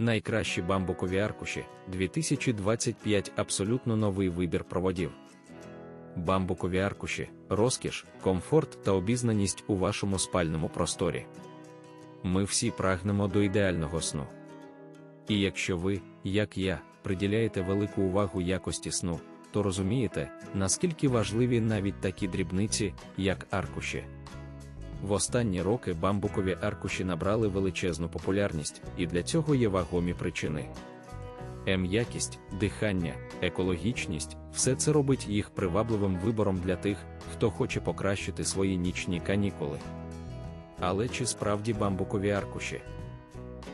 Найкращі бамбукові аркуші 2025 абсолютно новий вибір проводів. Бамбукові аркуші, розкіш, комфорт та обізнаність у вашому спальному просторі. Ми всі прагнемо до ідеального сну. І якщо ви, як я, приділяєте велику увагу якості сну, то розумієте, наскільки важливі навіть такі дрібниці, як аркуші. В останні роки бамбукові аркуші набрали величезну популярність, і для цього є вагомі причини. М-якість, дихання, екологічність все це робить їх привабливим вибором для тих, хто хоче покращити свої нічні канікули. Але чи справді бамбукові аркуші?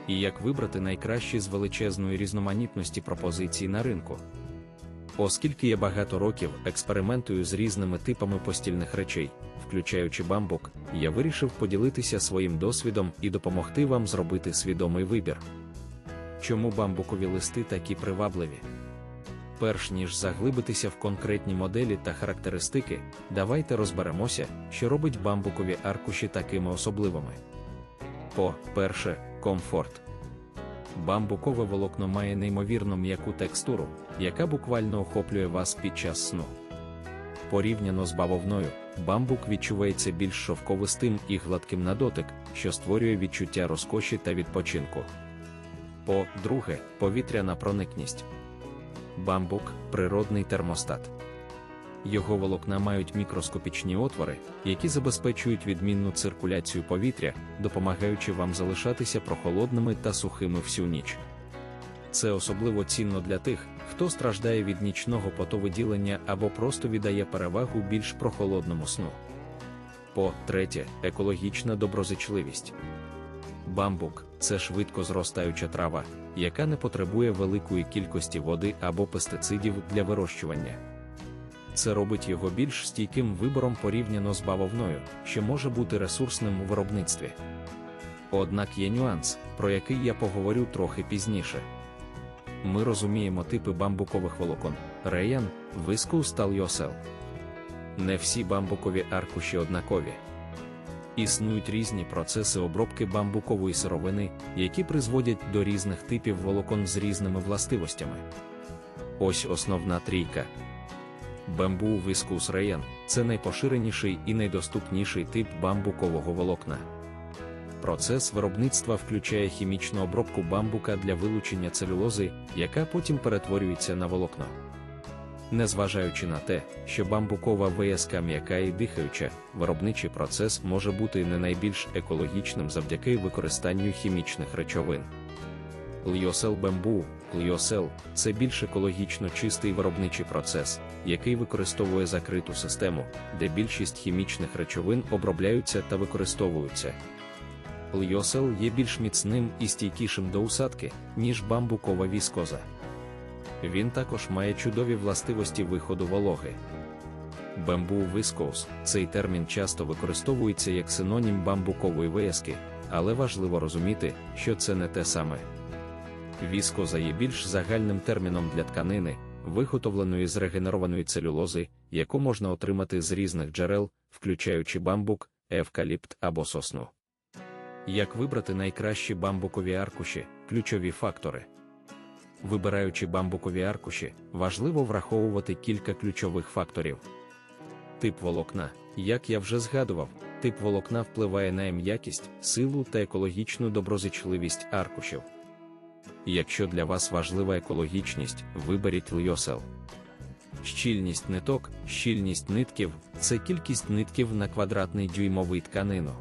І як вибрати найкращі з величезної різноманітності пропозицій на ринку? Оскільки я багато років експериментую з різними типами постільних речей, включаючи бамбук, я вирішив поділитися своїм досвідом і допомогти вам зробити свідомий вибір. Чому бамбукові листи такі привабливі? Перш ніж заглибитися в конкретні моделі та характеристики, давайте розберемося, що робить бамбукові аркуші такими особливими. По-перше, комфорт. Бамбукове волокно має неймовірно м'яку текстуру, яка буквально охоплює вас під час сну. Порівняно з бавовною, бамбук відчувається більш шовковистим і гладким на дотик, що створює відчуття розкоші та відпочинку. По-друге, повітряна проникність. Бамбук природний термостат. Його волокна мають мікроскопічні отвори, які забезпечують відмінну циркуляцію повітря, допомагаючи вам залишатися прохолодними та сухими всю ніч. Це особливо цінно для тих, хто страждає від нічного потовиділення або просто віддає перевагу більш прохолодному сну. По третє, екологічна доброзичливість. Бамбук це швидко зростаюча трава, яка не потребує великої кількості води або пестицидів для вирощування. Це робить його більш стійким вибором порівняно з бавовною, що може бути ресурсним у виробництві. Однак є нюанс, про який я поговорю трохи пізніше. Ми розуміємо типи бамбукових волокон Viscous та Lyocell. Не всі бамбукові аркуші однакові. Існують різні процеси обробки бамбукової сировини, які призводять до різних типів волокон з різними властивостями. Ось основна трійка. Бамбу Viscous Rayon – це найпоширеніший і найдоступніший тип бамбукового волокна. Процес виробництва включає хімічну обробку бамбука для вилучення целюлози, яка потім перетворюється на волокно. Незважаючи на те, що бамбукова вияска м'яка і дихаюча, виробничий процес може бути не найбільш екологічним завдяки використанню хімічних речовин. Льосел бамбу, Льосел це більш екологічно чистий виробничий процес, який використовує закриту систему, де більшість хімічних речовин обробляються та використовуються. Льосел є більш міцним і стійкішим до усадки, ніж бамбукова віскоза. Він також має чудові властивості виходу вологи. Бамбу вискоус цей термін часто використовується як синонім бамбукової вияски, але важливо розуміти, що це не те саме. Віскоза є більш загальним терміном для тканини, виготовленої з регенерованої целюлози, яку можна отримати з різних джерел, включаючи бамбук, евкаліпт або сосну. Як вибрати найкращі бамбукові аркуші, ключові фактори. Вибираючи бамбукові аркуші, важливо враховувати кілька ключових факторів. Тип волокна, як я вже згадував, тип волокна впливає на м'якість, силу та екологічну доброзичливість аркушів. Якщо для вас важлива екологічність, виберіть льосел. Щільність ниток, щільність нитків це кількість нитків на квадратний дюймовий тканину.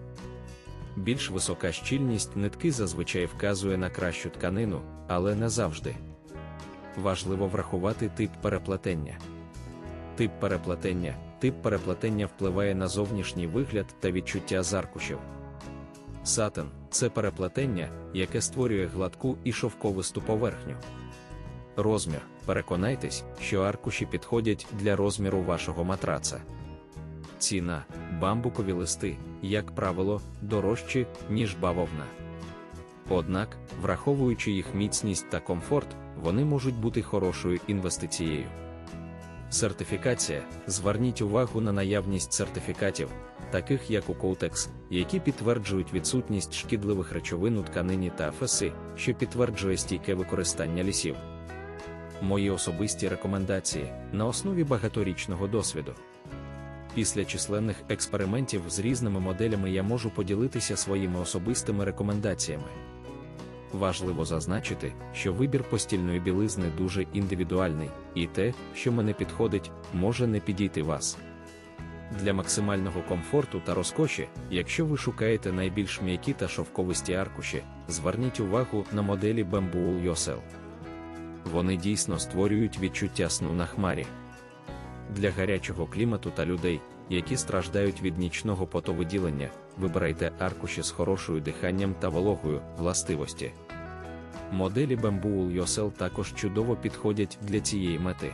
Більш висока щільність нитки зазвичай вказує на кращу тканину, але не завжди. Важливо врахувати тип переплетення. Тип переплетення Тип переплетення впливає на зовнішній вигляд та відчуття заркушів. Сатин це переплетення, яке створює гладку і шовковисту поверхню. Розмір. Переконайтесь, що аркуші підходять для розміру вашого матраца. Ціна бамбукові листи, як правило, дорожчі, ніж бавовна. Однак, враховуючи їх міцність та комфорт, вони можуть бути хорошою інвестицією. Сертифікація. Зверніть увагу на наявність сертифікатів, таких як у Коутекс, які підтверджують відсутність шкідливих речовин у тканині та ФСИ, що підтверджує стійке використання лісів. Мої особисті рекомендації на основі багаторічного досвіду. Після численних експериментів з різними моделями я можу поділитися своїми особистими рекомендаціями. Важливо зазначити, що вибір постільної білизни дуже індивідуальний, і те, що мене підходить, може не підійти вас. Для максимального комфорту та розкоші, якщо ви шукаєте найбільш м'які та шовковисті аркуші, зверніть увагу на моделі Bamboo Yosel. Вони дійсно створюють відчуття сну на хмарі. Для гарячого клімату та людей, які страждають від нічного потовиділення, вибирайте аркуші з хорошою диханням та вологою властивості. Моделі Bamboo Yosel також чудово підходять для цієї мети.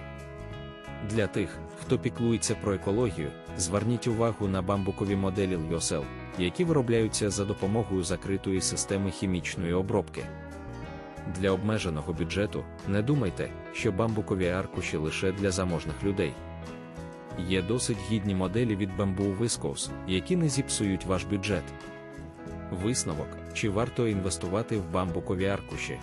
Для тих, хто піклується про екологію, зверніть увагу на бамбукові моделі Lyocell, які виробляються за допомогою закритої системи хімічної обробки. Для обмеженого бюджету не думайте, що бамбукові аркуші лише для заможних людей. Є досить гідні моделі від Bamboo Viscose, які не зіпсують ваш бюджет. Висновок, чи варто інвестувати в бамбукові аркуші?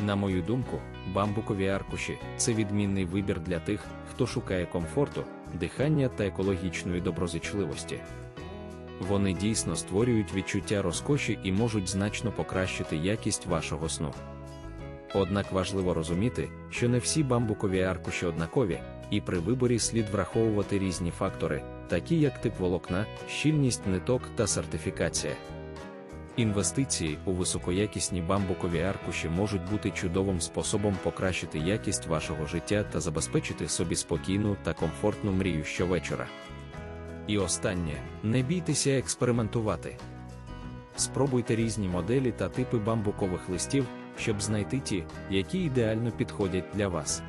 На мою думку, бамбукові аркуші це відмінний вибір для тих, хто шукає комфорту, дихання та екологічної доброзичливості. Вони дійсно створюють відчуття розкоші і можуть значно покращити якість вашого сну. Однак важливо розуміти, що не всі бамбукові аркуші однакові, і при виборі слід враховувати різні фактори, такі як тип волокна, щільність ниток та сертифікація. Інвестиції у високоякісні бамбукові аркуші можуть бути чудовим способом покращити якість вашого життя та забезпечити собі спокійну та комфортну мрію щовечора. І останнє не бійтеся експериментувати. Спробуйте різні моделі та типи бамбукових листів, щоб знайти ті, які ідеально підходять для вас.